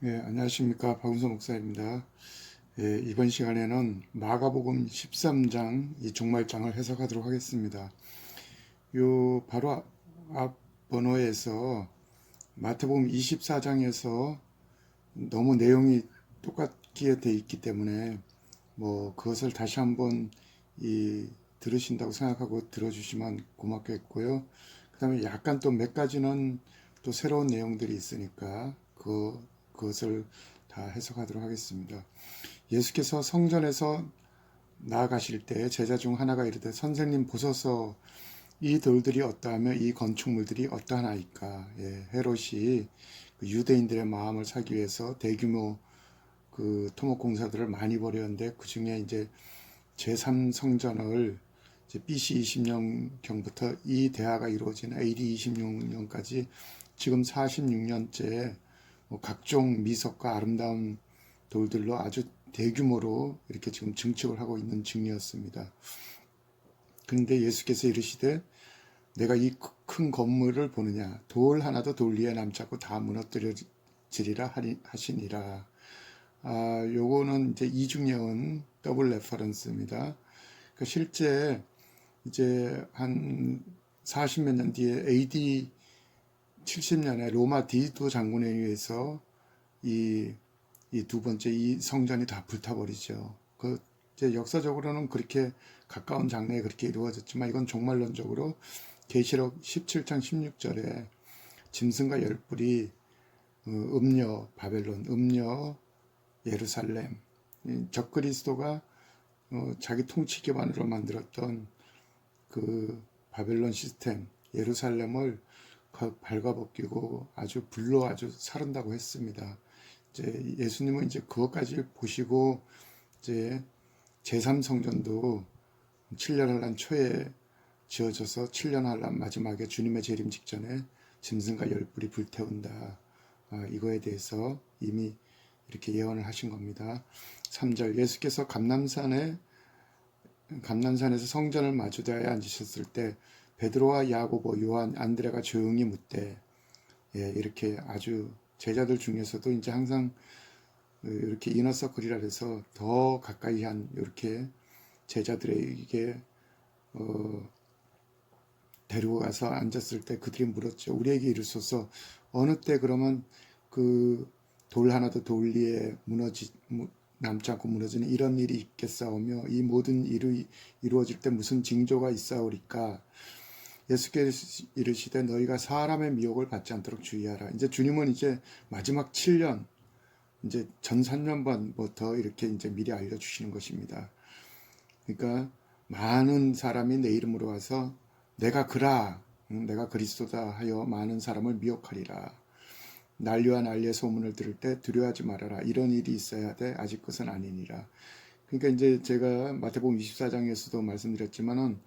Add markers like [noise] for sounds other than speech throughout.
네, 안녕하십니까. 박은서 목사입니다. 예, 이번 시간에는 마가복음 13장 이 종말장을 해석하도록 하겠습니다. 요 바로 앞- 앞 번호에서 마태복음 24장에서 너무 내용이 똑같게 돼 있기 때문에 뭐 그것을 다시 한번 이 들으신다고 생각하고 들어주시면 고맙겠고요. 그 다음에 약간 또 몇 가지는 또 새로운 내용들이 있으니까 그, 그것을 다 해석하도록 하겠습니다. 예수께서 성전에서 나아가실 때 제자 중 하나가 이르되 선생님 보소서 이 돌들이 어떠하며 이 건축물들이 어떠하나이까 예, 헤롯이 그 유대인들의 마음을 사기 위해서 대규모 그 토목 공사들을 많이 벌였는데 그 중에 이제 제3 성전을 이제 BC 20년경부터 이 대화가 이루어진 AD 26년까지 지금 46년째 뭐 각종 미석과 아름다운 돌들로 아주 대규모로 이렇게 지금 증축을 하고 있는 중이었습니다. 그런데 예수께서 이르시되 내가 이 큰 건물을 보느냐 돌 하나도 돌 위에 남지 않고 다 무너뜨려지리라 하시니라. 아, 요거는 이제 이중예언 더블 레퍼런스입니다. 그 실제 이제 한 40몇 년 뒤에 AD 70년에 로마 디도 장군에 의해서 이, 이 두 번째 이 성전이 다 불타버리죠. 그 이제 역사적으로는 그렇게 가까운 장래에 그렇게 이루어졌지만 이건 종말론적으로 계시록 17장 16절에 짐승과 열불이 어, 음녀 바벨론, 음녀 예루살렘, 이 적그리스도가 어, 자기 통치 기반으로 만들었던 그 바벨론 시스템, 예루살렘을 거- 발가벗기고 아주 불로 아주 사른다고 했습니다. 이제 예수님은 이제 그것까지 보시고 이제 제3성전도 7년 한란 초에 지어져서 7년 한란 마지막에 주님의 재림 직전에 짐승과 열불이 불태운다. 아, 이거에 대해서 이미 이렇게 예언을 하신 겁니다. 3절 예수께서 감남산에 감남산에서 성전을 마주대하여 앉으셨을 때 베드로와 야고보, 요한, 안드레가 조용히 묻되 예, 이렇게 아주 제자들 중에서도 이제 항상 이렇게 이너서클이라 해서 더 가까이 한 이렇게 제자들에게 어, 데리고 가서 앉았을 때 그들이 물었죠. 우리에게 이르소서 어느 때 그러면 그 돌 하나도 돌 위에 무너지 무- 남지 않고 무너지는 이런 일이 있겠사오며 이 모든 일이 이루어질 때 무슨 징조가 있사오리까 예수께서 이르시되 너희가 사람의 미혹을 받지 않도록 주의하라. 이제 주님은 이제 마지막 7년 이제 전 3년반부터 이렇게 이제 미리 알려 주시는 것입니다. 그러니까 많은 사람이 내 이름으로 와서 내가 그라, 응, 내가 그리스도다 하여 많은 사람을 미혹하리라. 난리와 난리의 소문을 들을 때 두려워하지 말아라. 이런 일이 있어야 돼. 아직 것은 아니니라. 그러니까 이제 제가 마태복음 24장에서도 말씀드렸지만은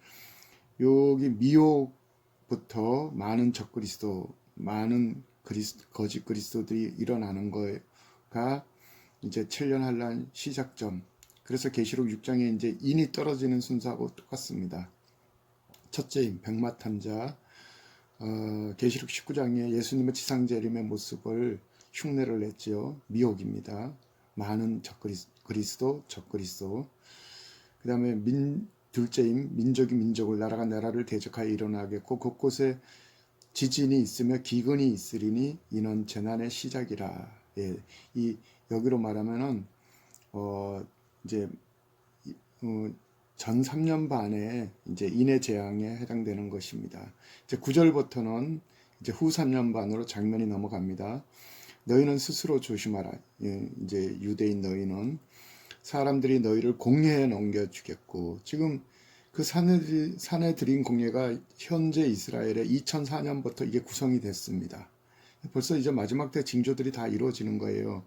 여기 미혹부터 많은 적그리스도, 많은 그리스, 거짓 그리스도들이 일어나는 거가 이제 7년 한란 시작점. 그래서 계시록 6장에 이제 인이 떨어지는 순서하고 똑같습니다. 첫째인 백마탄자, 어, 계시록 19장에 예수님의 지상재림의 모습을 흉내를 냈지요. 미혹입니다. 많은 적그리스, 그리스도, 적그리스도. 그 다음에 민, 둘째인 민족이 민족을 나라가 나라를 대적하여 일어나겠고 곳곳에 지진이 있으며 기근이 있으리니 이는 재난의 시작이라. 예, 이 여기로 말하면은 어 이제 이- 어, 전 3년 반에 이제 인해 재앙에 해당되는 것입니다. 이제 9절부터는 이제 후 3년 반으로 장면이 넘어갑니다. 너희는 스스로 조심하라. 예, 이제 유대인 너희는 사람들이 너희를 공회에 넘겨주겠고 지금 그 산에, 산에 들인 공회가 현재 이스라엘의 2004년부터 이게 구성이 됐습니다. 벌써 이제 마지막 때 징조들이 다 이루어지는 거예요.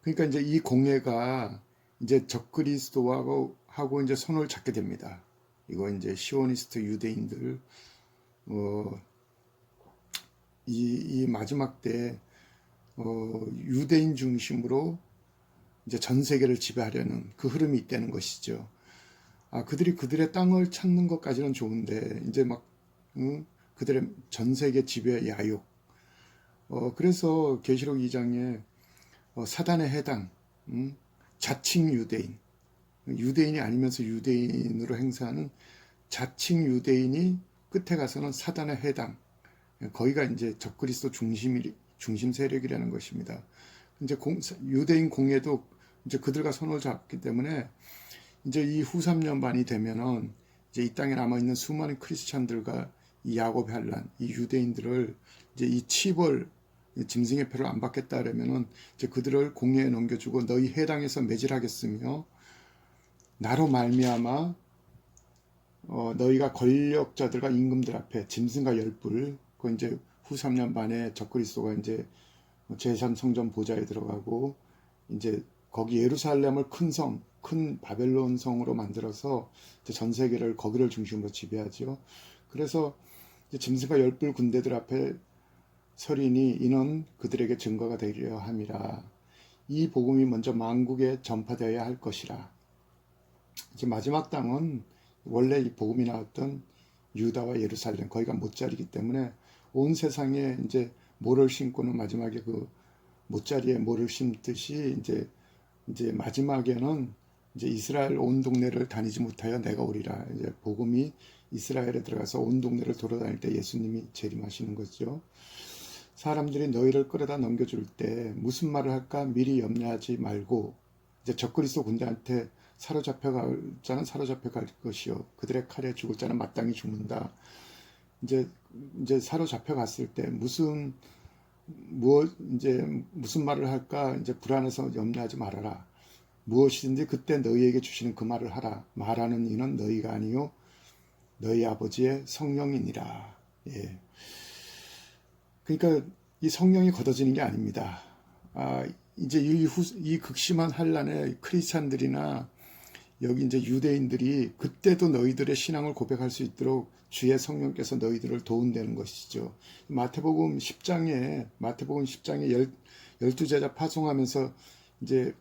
그러니까 이제 이 공회가 이제 적그리스도하고 하고 이제 손을 잡게 됩니다. 이거 이제 시오니스트 유대인들 어, 이, 이 마지막 때 어, 유대인 중심으로 이제 전 세계를 지배하려는 그 흐름이 있다는 것이죠. 아, 그들이 그들의 땅을 찾는 것까지는 좋은데 이제 막 응? 그들의 전 세계 지배 야욕. 어, 그래서 계시록 2장에 어, 사단에 해당 음, 자칭 유대인 유대인이 아니면서 유대인으로 행사하는 자칭 유대인이 끝에 가서는 사단에 해당 거기가 이제 적그리스도 중심 중심 세력이라는 것입니다. 이제 공, 유대인 공예도 이제 그들과 손을 잡기 때문에 이제 이 후 3년 반이 되면은 이제 이 땅에 남아 있는 수많은 크리스찬들과 이 야곱의 한란, 이 유대인들을 이제 이 치벌 이 짐승의 표를 안 받겠다 그러면은 이제 그들을 공예에 넘겨주고 너희 해당에서 매질하겠으며 나로 말미암아 어, 너희가 권력자들과 임금들 앞에 짐승과 열불 그 이제 후 3년 반에 적그리스도가 이제 제3 성전 보좌에 들어가고 이제 거기 예루살렘을 큰 성, 큰 바벨론 성으로 만들어서 전 세계를 거기를 중심으로 지배하죠. 그래서 짐승과 열불 군대들 앞에 서리니 이는 그들에게 증거가 되려 함이라. 이 복음이 먼저 만국에 전파되어야 할 것이라. 이제 마지막 땅은 원래 이 복음이 나왔던 유다와 예루살렘 거기가 못자리기 때문에 온 세상에 이제 모를 심고는 마지막에 그 못자리에 모를 심듯이 이제 이제 마지막에는 이제 이스라엘 온 동네를 다니지 못하여 내가 오리라. 이제 복음이 이스라엘에 들어가서 온 동네를 돌아다닐 때 예수님이 재림하시는 거죠. 사람들이 너희를 끌어다 넘겨줄 때 무슨 말을 할까 미리 염려하지 말고 이제 적그리스도 군대한테 사로잡혀 갈 자는 사로잡혀 갈 것이요 그들의 칼에 죽을 자는 마땅히 죽는다. 이제 이제 사로잡혀 갔을 때 무슨 무엇 이제 무슨 말을 할까 이제 불안해서 염려하지 말아라. 무엇이든지 그때 너희에게 주시는 그 말을 하라. 말하는 이는 너희가 아니요 너희 아버지의 성령이니라. 예. 그러니까 이 성령이 걷어지는 게 아닙니다. 아, 이제 이, 후, 이 극심한 한란에 크리스찬들이나 여기 이제 유대인들이 그때도 너희들의 신앙을 고백할 수 있도록 주의 성령께서 너희들을 도운다는 것이죠. 마태복음 10장에 마태복음 10장에 열, 열두 제자 파송하면서 이제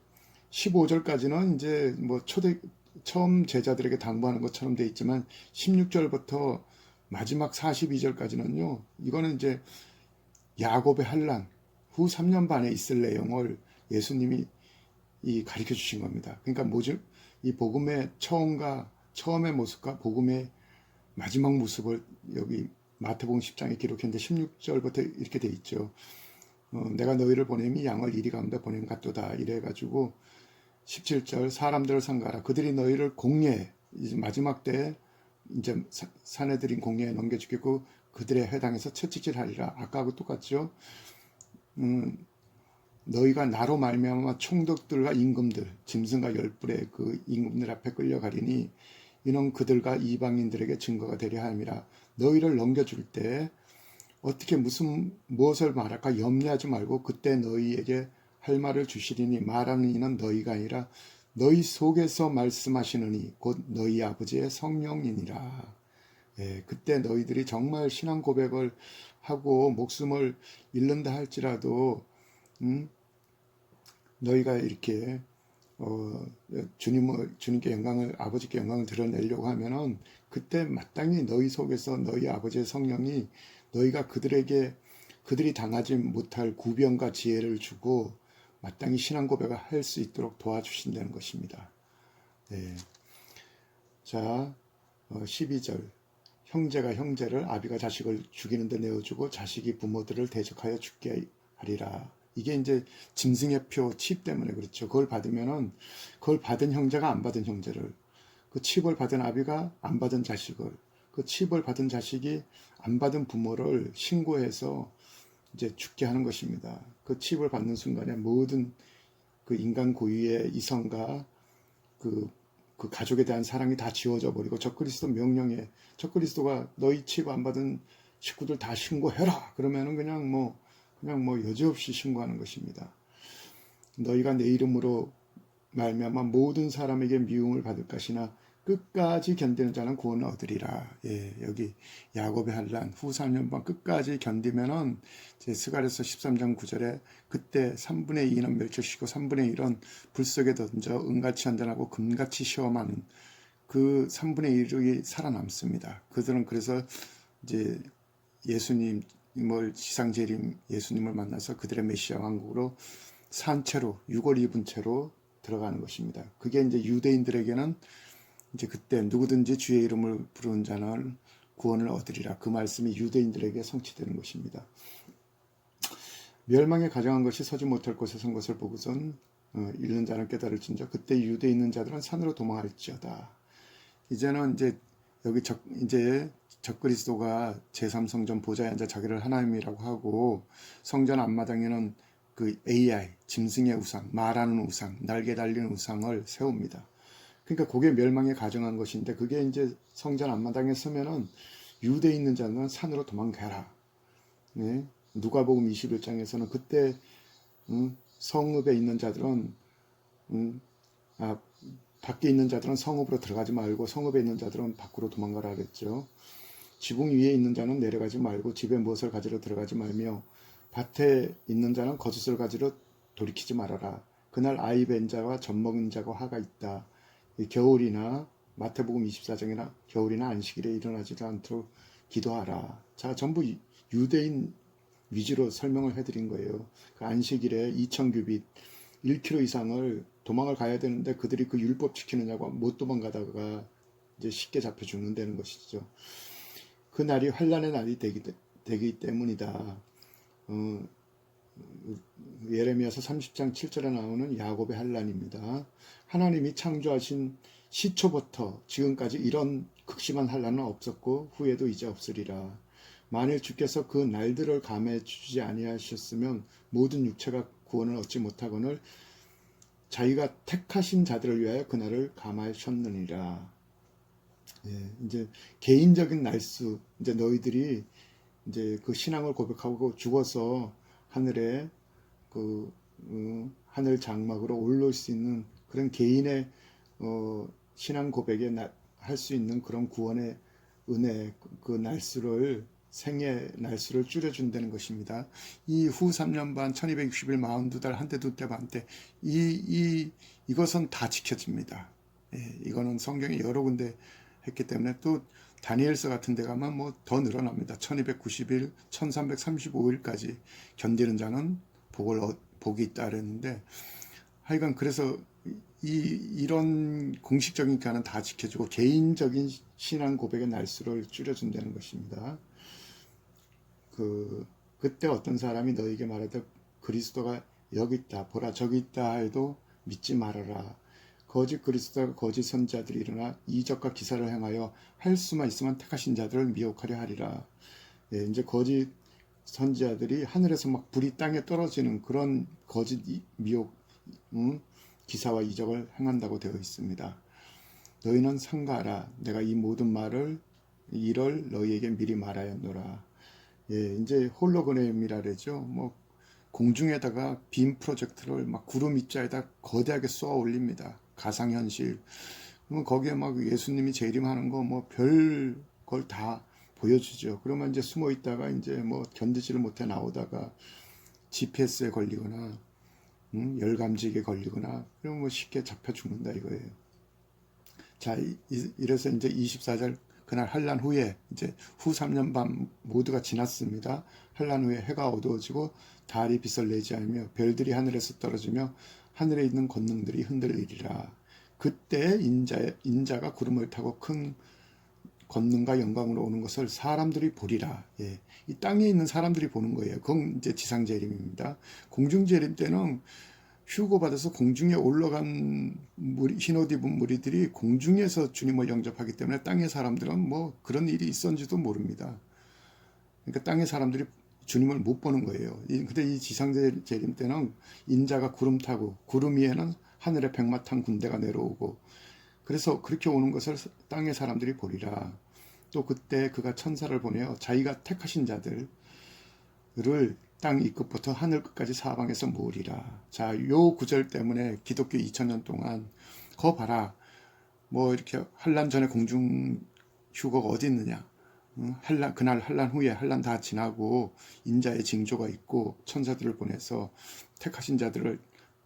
15절까지는 이제 뭐 초대 처음 제자들에게 당부하는 것처럼 돼 있지만 16절부터 마지막 42절까지는요. 이거는 이제 야곱의 한란 후 3년 반에 있을 내용을 예수님이 이 가르쳐 주신 겁니다. 그러니까 뭐죠? 이 복음의 처음과 처음의 모습과 복음의 마지막 모습을 여기 마태복음 10장에 기록했는데 16절부터 이렇게 돼 있죠. 어, 내가 너희를 보냄이 양을 이리 가운데 보낸 같도다 이래 가지고 17절 사람들을 상가라 그들이 너희를 공예 이제 마지막 때 이제 사내들인 공예에 넘겨주겠고 그들의 해당해서 채찍질하리라 아까하고 똑같죠. 음, 너희가 나로 말미암아 총독들과 임금들 짐승과 열불의 그 임금들 앞에 끌려가리니 이는 그들과 이방인들에게 증거가 되려 함이라 너희를 넘겨줄 때 어떻게 무슨 무엇을 말할까 염려하지 말고 그때 너희에게 할 말을 주시리니 말하는 이는 너희가 아니라 너희 속에서 말씀하시느니 곧 너희 아버지의 성령이니라. 예, 그때 너희들이 정말 신앙 고백을 하고 목숨을 잃는다 할지라도 음, 너희가 이렇게 어, 주님을 주님께 영광을 아버지께 영광을 드러내려고 하면은 그때 마땅히 너희 속에서 너희 아버지의 성령이 너희가 그들에게 그들이 당하지 못할 구변과 지혜를 주고 마땅히 신앙 고백을 할 수 있도록 도와주신다는 것입니다. 네. 자, 어, 12절. 형제가 형제를 아비가 자식을 죽이는데 내어주고 자식이 부모들을 대적하여 죽게 하리라. 이게 이제 짐승의 표 칩 때문에 그렇죠. 그걸 받으면은 그걸 받은 형제가 안 받은 형제를 그 칩을 받은 아비가 안 받은 자식을 그 칩을 받은 자식이 안 받은 부모를 신고해서 이제 죽게 하는 것입니다. 그 칩을 받는 순간에 모든 그 인간 고유의 이성과 그, 그 가족에 대한 사랑이 다 지워져 버리고 적그리스도 명령에 적그리스도가 너희 칩 안 받은 식구들 다 신고해라 그러면은 그냥 뭐 그냥 뭐 여지없이 신고하는 것입니다. 너희가 내 이름으로 말미암아 모든 사람에게 미움을 받을 것이나 끝까지 견디는 자는 구원을 얻으리라. 예, 여기 야곱의 한란 후 3년반 끝까지 견디면은 제 스가랴서 13장 9절에 그때 3분의 2는 멸절시고 3분의 1은 불 속에 던져 은같이 한잔하고 금같이 시험하는 그 3분의 1이 살아남습니다. 그들은 그래서 이제 예수님 을 지상재림 예수님을 만나서 그들의 메시아 왕국으로 산 채로 6월 입은 채로 들어가는 것입니다. 그게 이제 유대인들에게는 이제 그때 누구든지 주의 이름을 부르는 자는 구원을 얻으리라. 그 말씀이 유대인들에게 성취되는 것입니다. 멸망에 가정한 것이 서지 못할 곳에 선 것을 보고선 어, 잃는 자는 깨달을진저 그때 유대에 있는 자들은 산으로 도망할지어다. 이제는 이제 여기 적 이제 적그리스도가 제3성전 보좌에 앉아 자기를 하나님이라고 하고 성전 앞마당에는 그 AI 짐승의 우상, 말하는 우상, 날개 달린 우상을 세웁니다. 그러니까 그게 멸망에 가정한 것인데 그게 이제 성전 앞마당에 서면은 유대에 있는 자는 산으로 도망가라. 네. 누가복음 21장에서는 그때 음, 성읍에 있는 자들은 음, 아, 밖에 있는 자들은 성읍으로 들어가지 말고 성읍에 있는 자들은 밖으로 도망가라 그랬죠. 지붕 위에 있는 자는 내려가지 말고 집에 무엇을 가지러 들어가지 말며 밭에 있는 자는 거짓을 가지러 돌이키지 말아라. 그날 아이 벤 자와 젖먹은 자가 화가 있다. 이 겨울이나 마태복음 24장이나 겨울이나 안식일에 일어나지도 않도록 기도하라. 자, 전부 유대인 위주로 설명을 해드린 거예요. 그 안식일에 2,000규빗 1km 이상을 도망을 가야 되는데 그들이 그 율법 지키느냐고 못 도망가다가 이제 쉽게 잡혀 죽는다는 것이죠. 그 날이 환란의 날이 되기, 되기 때문이다. 어, 예레미야서 30장 7절에 나오는 야곱의 환란입니다. 하나님이 창조하신 시초부터 지금까지 이런 극심한 환란은 없었고 후에도 이제 없으리라. 만일 주께서 그 날들을 감해 주지 아니하셨으면 모든 육체가 구원을 얻지 못하거늘 자기가 택하신 자들을 위하여 그날을 감하셨느니라. 예, 이제 개인적인 날수, 이제 너희들이 이제 그 신앙을 고백하고 죽어서 하늘에 그 어, 하늘 장막으로 올라올 수 있는 그런 개인의 어, 신앙 고백에 할 수 있는 그런 구원의 은혜 그 날수를 생의 날수를 줄여준다는 것입니다. 이후 3년 반 1260일 42달 한때 두때 반때 이, 이, 이것은 다 지켜집니다. 예, 이거는 성경에 여러 군데 했기 때문에 또 다니엘서 같은 데 가면 뭐 더 늘어납니다. 1290일, 1335일까지 견디는 자는 복을, 복이 있다 그랬는데 하여간 그래서 이, 이런 공식적인 기간은 다 지켜주고 개인적인 신앙 고백의 날수를 줄여준다는 것입니다. 그, 그때 어떤 사람이 너에게 말하되 그리스도가 여기 있다, 보라, 저기 있다 해도 믿지 말아라. 거짓 그리스도와 거짓 선자들이 일어나 이적과 기사를 행하여 할 수만 있으면 택하신 자들을 미혹하려 하리라. 예, 이제 거짓 선지자들이 하늘에서 막 불이 땅에 떨어지는 그런 거짓 미혹 음, 기사와 이적을 행한다고 되어 있습니다. 너희는 상가하라. 내가 이 모든 말을 이를 너희에게 미리 말하였노라. 예, 이제 홀로그램이라 그러죠. 뭐 공중에다가 빔 프로젝트를 막 구름 입자에다 거대하게 쏘아 올립니다. 가상현실. 그러면 거기에 막 예수님이 재림하는 거 뭐 별 걸 다 보여주죠. 그러면 이제 숨어 있다가 이제 뭐 견디지를 못해 나오다가 GPS에 걸리거나 음, 열감지기에 걸리거나 그러면 뭐 쉽게 잡혀 죽는다 이거예요. 자, 이, 이래서 이제 24절 그날 한란 후에 이제 후 3년 반 모두가 지났습니다. 한란 후에 해가 어두워지고 달이 빛을 내지 않으며 별들이 하늘에서 떨어지며 하늘에 있는 권능들이 흔들리리라. 그때 인자, 인자가 구름을 타고 큰 권능과 영광으로 오는 것을 사람들이 보리라. 예. 이 땅에 있는 사람들이 보는 거예요. 그건 이제 지상재림입니다. 공중재림 때는 휴고받아서 공중에 올라간 무리, 흰옷 입은 무리들이 공중에서 주님을 영접하기 때문에 땅의 사람들은 뭐 그런 일이 있었는지도 모릅니다. 그러니까 땅의 사람들이 주님을 못 보는 거예요. 근데 이 지상재림 때는 인자가 구름 타고 구름 위에는 하늘에 백마 탄 군대가 내려오고 그래서 그렇게 오는 것을 땅의 사람들이 보리라. 또 그때 그가 천사를 보내어 자기가 택하신 자들을 땅 이끝부터 하늘 끝까지 사방에서 모으리라. 자, 요 구절 때문에 기독교 2000년 동안 거 봐라. 뭐 이렇게 한란 전에 공중 휴거가 어디 있느냐? 한란 그날 한란 후에 한란 다 지나고 인자의 징조가 있고 천사들을 보내서 택하신 자들을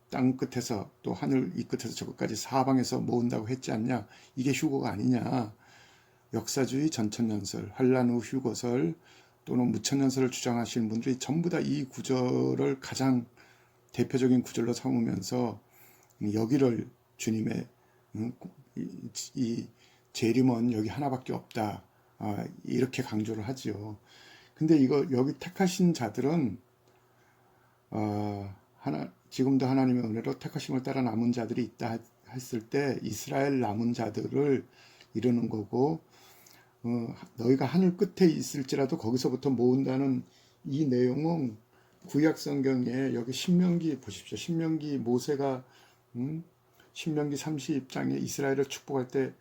땅 끝에서 또 하늘 이 끝에서 저 끝까지 사방에서 모은다고 했지 않냐? 이게 휴거가 아니냐? 역사주의 전천년설, 한란 후 휴거설 또는 무천년설을 주장하시는 분들이 전부 다 이 구절을 가장 대표적인 구절로 삼으면서 여기를 주님의 음, 이, 이 재림은 여기 하나밖에 없다. 아, 이렇게 강조를 하지요. 근데 이거 여기 택하신 자들은 어, 하나 지금도 하나님의 은혜로 택하심을 따라 남은 자들이 있다 했을 때 이스라엘 남은 자들을 이루는 거고 어, 너희가 하늘 끝에 있을지라도 거기서부터 모은다는 이 내용은 구약 성경에 여기 신명기 보십시오. 신명기 모세가 음? 신명기 30장에 이스라엘을 축복할 때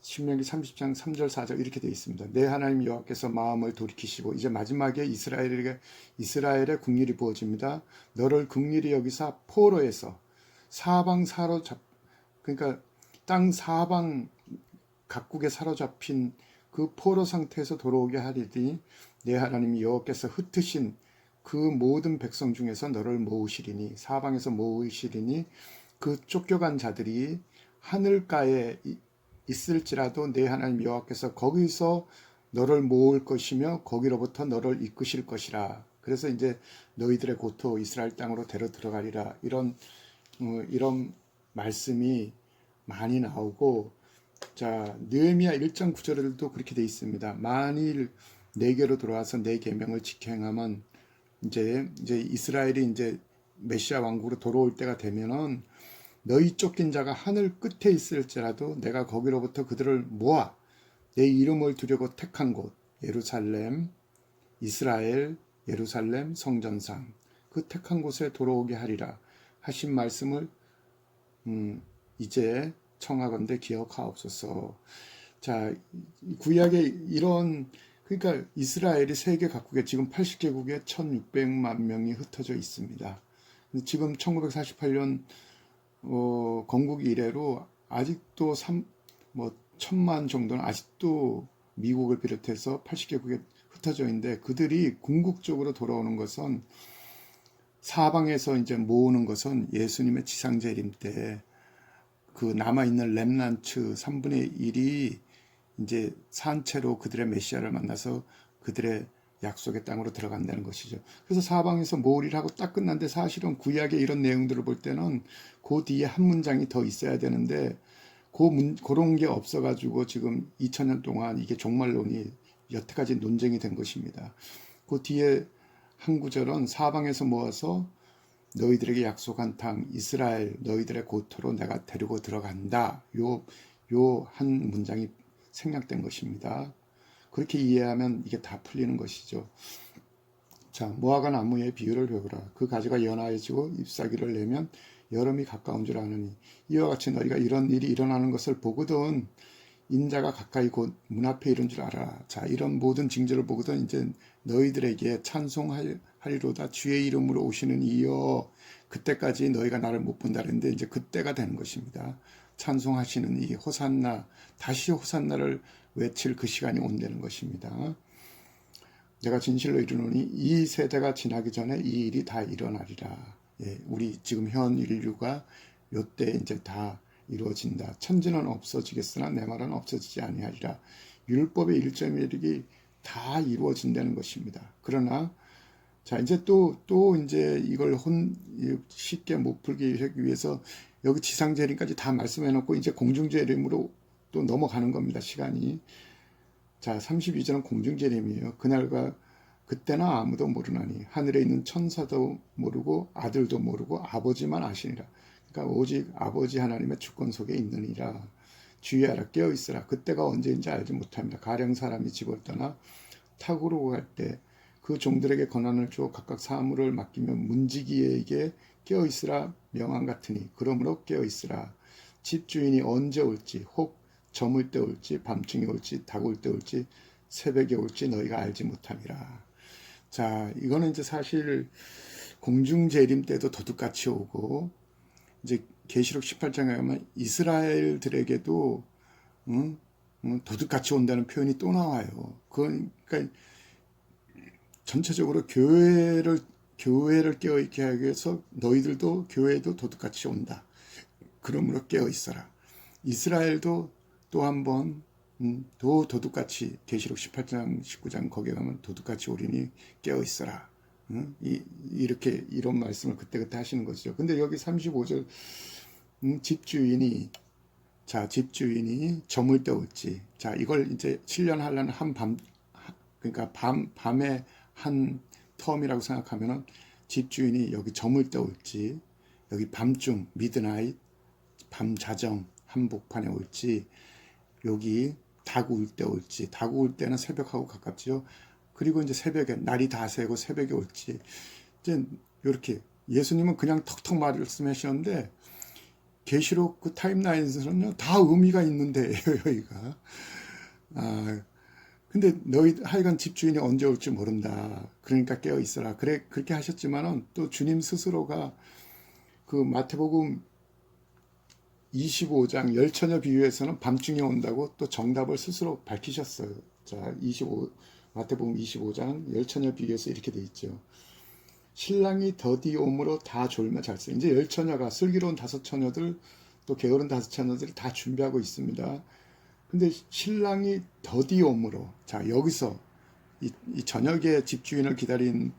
신명기 30장 3절 4절 이렇게 되어 있습니다. 내 하나님 여호와께서 마음을 돌이키시고 이제 마지막에 이스라엘에게 이스라엘의 국률이 부어집니다. 너를 국률이 여기서 포로에서 사방 사로 잡 그러니까 땅 사방 각국에 사로잡힌 그 포로 상태에서 돌아오게 하리니 내 하나님 여호와께서 흩으신 그 모든 백성 중에서 너를 모으시리니 사방에서 모으시리니 그 쫓겨간 자들이 하늘가에 있을지라도 내 하나님 여호와께서 거기서 너를 모을 것이며 거기로부터 너를 이끄실 것이라. 그래서 이제 너희들의 고토 이스라엘 땅으로 데려 들어가리라. 이런 어, 이런 말씀이 많이 나오고 자 느헤미야 1장 9절에도 그렇게 돼 있습니다. 만일 내게로 돌아와서 내 계명을 지켜 행하면 이제 이제 이스라엘이 이제 메시아 왕국으로 돌아올 때가 되면은 너희 쫓긴 자가 하늘 끝에 있을지라도 내가 거기로부터 그들을 모아 내 이름을 두려고 택한 곳 예루살렘 이스라엘 예루살렘 성전상 그 택한 곳에 돌아오게 하리라 하신 말씀을 음, 이제 청하건대 기억하옵소서. 자 구약에 이런 그러니까 이스라엘이 세계 각국에 지금 80개국에 1,600만 명이 흩어져 있습니다. 지금 1948년 어, 건국 이래로 아직도 3, 뭐 천만 정도는 아직도 미국을 비롯해서 80개국에 흩어져 있는데 그들이 궁극적으로 돌아오는 것은 사방에서 이제 모으는 것은 예수님의 지상재림 때 그 남아있는 렘난츠 3분의 1이 이제 산채로 그들의 메시아를 만나서 그들의 약속의 땅으로 들어간다는 것이죠. 그래서 사방에서 모으리를 하고 딱 끝났는데 사실은 구약의 이런 내용들을 볼 때는 그 뒤에 한 문장이 더 있어야 되는데 그 문, 그런 게 없어가지고 지금 2000년 동안 이게 종말론이 여태까지 논쟁이 된 것입니다. 그 뒤에 한 구절은 사방에서 모아서 너희들에게 약속한 땅 이스라엘 너희들의 고토로 내가 데리고 들어간다. 요 요 한 문장이 생략된 것입니다. 그렇게 이해하면 이게 다 풀리는 것이죠. 자, 모아가 나무의 비유를 배우라. 그 가지가 연하여지고 잎사귀를 내면 여름이 가까운 줄 아느니 이와 같이 너희가 이런 일이 일어나는 것을 보거든 인자가 가까이 곧 문 앞에 이른 줄 알아. 자, 이런 모든 징조를 보거든 이제 너희들에게 찬송하리로다 주의 이름으로 오시는 이여 그때까지 너희가 나를 못 본다 그랬는데 이제 그때가 되는 것입니다. 찬송하시는 이 호산나 다시 호산나를 외칠 그 시간이 온다는 것입니다. 내가 진실로 이르노니 이 세대가 지나기 전에 이 일이 다 일어나리라. 예, 우리 지금 현 인류가 요때 이제 다 이루어진다. 천지는 없어지겠으나 내 말은 없어지지 아니하리라. 율법의 일점일이 다 이루어진다는 것입니다. 그러나 자 이제 또또 이제 이걸 혼 쉽게 못 풀기 위해서 여기 지상재림까지 다 말씀해 놓고 이제 공중재림으로 또 넘어가는 겁니다. 시간이 자 32절은 공중재림이에요. 그날과 그때나 아무도 모르나니 하늘에 있는 천사도 모르고 아들도 모르고 아버지만 아시니라. 그러니까 오직 아버지 하나님의 주권 속에 있느니라. 주의하라 깨어 있으라. 그때가 언제인지 알지 못합니다. 가령 사람이 집을 떠나 타고로 갈 때 그 종들에게 권한을 주어 각각 사물을 맡기면 문지기에게 깨어 있으라 명함 같으니 그러므로 깨어 있으라. 집 주인이 언제 올지 혹 저물 때 올지 밤중에 올지 닭올 때 올지 새벽에 올지 너희가 알지 못함이라. 자, 이거는 이제 사실 공중 재림 때도 도둑같이 오고 이제 계시록 18장에 가면 이스라엘들에게도 응? 응? 도둑같이 온다는 표현이 또 나와요. 그러니까 전체적으로 교회를 교회를 깨어 있게 하기 위해서 너희들도 교회도 도둑같이 온다. 그러므로 깨어 있어라. 이스라엘도 또 한번 음, 도 도둑같이 계시록 18장 19장 거기에 가면 도둑같이 우리니 깨어 있어라. 응? 이, 이렇게 이런 말씀을 그때그때 하시는 거죠. 근데 여기 35절 음, 집주인이 자 집주인이 저물 때 올지 자 이걸 이제 7년 하려는 한 밤 그러니까 밤 밤에 한 텀이라고 생각하면은 집주인이 여기 저물 때 올지 여기 밤중 미드나잇 밤 자정 한복판에 올지 여기 다구울 때 올지 다구울 때는 새벽하고 가깝지요. 그리고 이제 새벽에 날이 다 새고 새벽에 올지 이제 이렇게 예수님은 그냥 턱턱 말씀하셨는데 계시록 그 타임라인에서는요 다 의미가 있는데 [laughs] 여기가. 아 근데 너희 하여간 집주인이 언제 올지 모른다. 그러니까 깨어 있어라. 그래 그렇게 하셨지만은 또 주님 스스로가 그 마태복음 25장 열처녀 비유에서는 밤중에 온다고 또 정답을 스스로 밝히셨어요. 자, 25 마태복음 25장 열처녀 비유에서 이렇게 돼 있죠. 신랑이 더디 옴으로 다 졸며 잘세. 이제 열처녀가 슬기로운 다섯 처녀들 또 게으른 다섯 처녀들이 다 준비하고 있습니다. 근데 신랑이 더디 옴으로 자 여기서 이, 이 저녁에 집주인을 기다린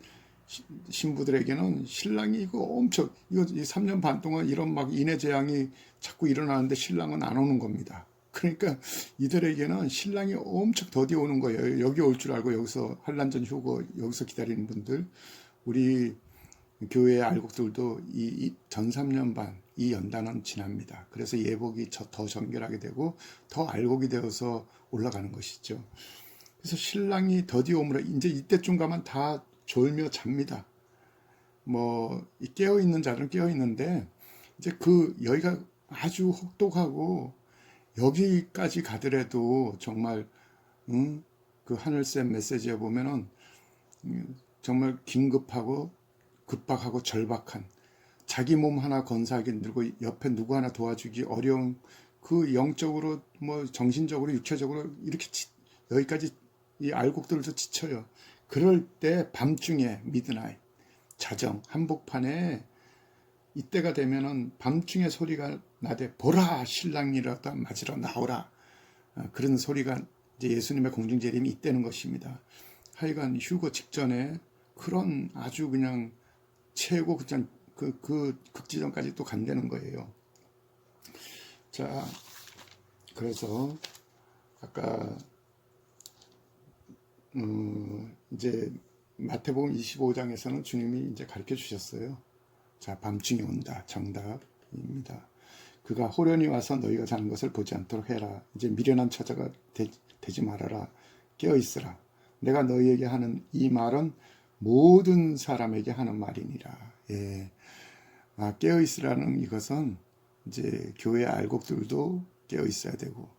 시- 신부들에게는 신랑이 이거 엄청 이거 이 3년 반 동안 이런 막 인해 재앙이 자꾸 일어나는데 신랑은 안 오는 겁니다. 그러니까 이들에게는 신랑이 엄청 더디 오는 거예요. 여기 올 줄 알고 여기서 한란전 휴고 여기서 기다리는 분들 우리 교회 알곡들도 이 전 3년 반 이 연단은 지납니다. 그래서 예복이 저- 더 정결하게 되고 더 알곡이 되어서 올라가는 것이죠. 그래서 신랑이 더디 오므로 이제 이때쯤 가면 다 졸며 잡니다. 뭐 깨어 있는 자들은 깨어 있는데 이제 그 여기가 아주 혹독하고 여기까지 가더라도 정말 응? 그 하늘샘 메시지에 보면은 음, 정말 긴급하고 급박하고 절박한 자기 몸 하나 건사하기 힘들고 옆에 누구 하나 도와주기 어려운 그 영적으로 뭐 정신적으로 육체적으로 이렇게 지- 여기까지 이 알곡들도 지쳐요. 그럴 때 밤중에 미드나잇 자정 한복판에 이때가 되면은 밤중에 소리가 나되 보라 신랑이라도 맞으러 나오라 어, 그런 소리가 이제 예수님의 공중재림이 있다는 것입니다. 하여간 휴거 직전에 그런 아주 그냥 최고 그냥 그, 그 극지전까지 또 간다는 거예요. 자, 그래서 아까 음, 이제 마태복음 25장에서는 주님이 이제 가르쳐 주셨어요. 자, 밤중에 온다. 정답입니다. 그가 호련히 와서 너희가 자는 것을 보지 않도록 해라. 이제 미련한 처자가 되, 지 말아라. 깨어 있으라. 내가 너희에게 하는 이 말은 모든 사람에게 하는 말이니라. 예. 아, 깨어 있으라는 이것은 이제 교회 알곡들도 깨어 있어야 되고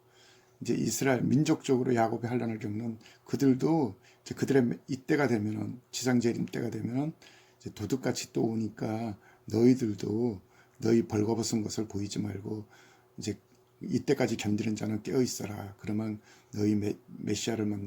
이제 이스라엘 민족적으로 야곱의 환란을 겪는 그들도 이제 그들의 이때가 되면은 지상재림 때가 되면은 이제 도둑같이 또 오니까 너희들도 너희 벌거벗은 것을 보이지 말고 이제 이때까지 견디는 자는 깨어 있어라. 그러면 너희 메, 메시아를 만나